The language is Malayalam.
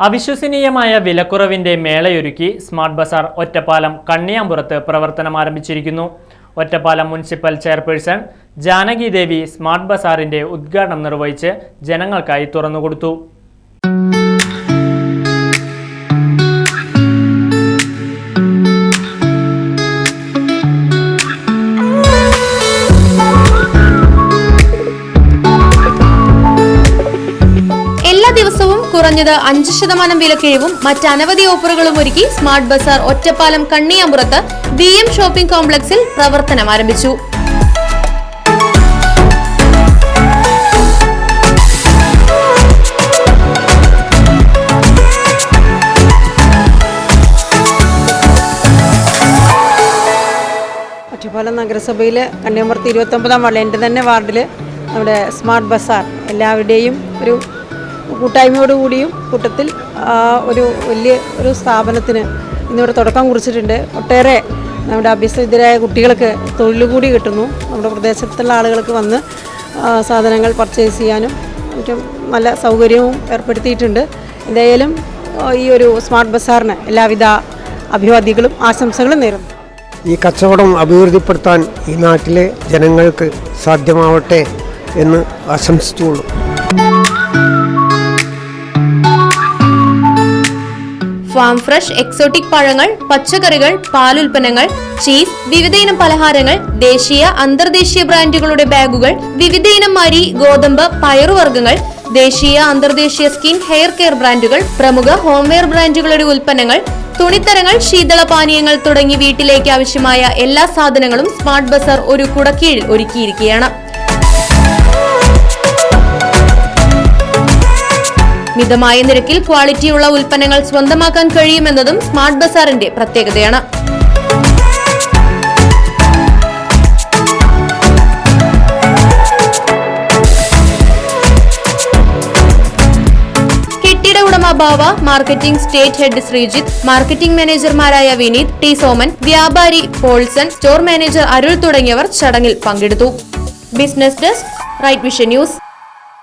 അവിശ്വസനീയമായ വിലക്കുറവിന്റെ മേളയൊരുക്കി സ്മാർട്ട് ബസാർ ഒറ്റപ്പാലം കണ്ണിയാമ്പുറത്ത് പ്രവർത്തനം ആരംഭിച്ചിരിക്കുന്നു. Ottapalam municipal chairperson Janaki Devi smart ബസാറിന്റെ ഉദ്ഘാടനം നിർവഹിച്ച് ജനങ്ങൾക്കായി തുറന്നുകൊടുത്തു. ദിവസവും കുറഞ്ഞത് അഞ്ച് ശതമാനം വിലക്കിഴിവും മറ്റനവധി ഓഫറുകളും ഒരുക്കി സ്മാർട്ട് ബസാർ ഒറ്റപ്പാലം കണ്ണിയാമ്പുറത്ത് വി എം ഷോപ്പിംഗ് കോംപ്ലക്സിൽ പ്രവർത്തനം ആരംഭിച്ചു. ഒറ്റപ്പാലം നഗരസഭയിൽ കണ്ണിയാമ്പുറത്ത് ഇരുപത്തൊമ്പതാം വാർഡിൽ എന്റെ തന്നെ വാർഡിൽ നമ്മുടെ സ്മാർട്ട് ബസാർ എല്ലാവരുടെയും ഒരു കൂട്ടായ്മയോടുകൂടിയും കൂട്ടത്തിൽ ഒരു വലിയ ഒരു സ്ഥാപനത്തിന് ഇന്നിവിടെ തുടക്കം കുറിച്ചിട്ടുണ്ട്. ഒട്ടേറെ നമ്മുടെ അഭ്യസ്തവിദ്യരായ കുട്ടികൾക്ക് തൊഴിൽ കൂടി കിട്ടുന്നു. നമ്മുടെ പ്രദേശത്തുള്ള ആളുകൾക്ക് വന്ന് സാധനങ്ങൾ പർച്ചേസ് ചെയ്യാനും മറ്റും നല്ല സൗകര്യവും ഏർപ്പെടുത്തിയിട്ടുണ്ട്. എന്തായാലും ഈ ഒരു സ്മാർട്ട് ബസാറിന് എല്ലാവിധ അഭിവാദ്യങ്ങളും ആശംസകളും നേരുന്നു. ഈ കച്ചവടം അഭിവൃദ്ധിപ്പെടുത്താൻ ഈ നാട്ടിലെ ജനങ്ങൾക്ക് സാധ്യമാവട്ടെ എന്ന് ആശംസിച്ചുകൊള്ളു. ഫാം ഫ്രഷ് എക്സോട്ടിക് പഴങ്ങൾ പച്ചക്കറികൾ പാലുൽപ്പന്നങ്ങൾ ചീസ് വിവിധയിനം പലഹാരങ്ങൾ ദേശീയ അന്തർദേശീയ ബ്രാൻഡുകളുടെ ബാഗുകൾ വിവിധയിനം അരി ഗോതമ്പ് പയറുവർഗങ്ങൾ ദേശീയ അന്തർദേശീയ സ്കിൻ ഹെയർ കെയർ ബ്രാൻഡുകൾ പ്രമുഖ ഹോംവെയർ ബ്രാൻഡുകളുടെ ഉൽപ്പന്നങ്ങൾ തുണിത്തരങ്ങൾ ശീതള പാനീയങ്ങൾ തുടങ്ങി വീട്ടിലേക്ക് ആവശ്യമായ എല്ലാ സാധനങ്ങളും സ്മാർട്ട് ബസാർ ഒരു കുടക്കീഴിൽ ഒരുക്കിയിരിക്കുകയാണ്. മിതമായ നിരക്കിൽ ക്വാളിറ്റിയുള്ള ഉൽപ്പന്നങ്ങൾ സ്വന്തമാക്കാൻ കഴിയുമെന്നതും സ്മാർട്ട് ബസാറിന്റെ പ്രത്യേകതയാണ്. കെട്ടിട ഉടമ Bava marketing state head Sreejith marketing മാനേജർമാരായ Vineeth T Soman വ്യാപാരി പോൾസൺ സ്റ്റോർ മാനേജർ അരുൾ തുടങ്ങിയവർ ചടങ്ങിൽ പങ്കെടുത്തു. Business desk right vision news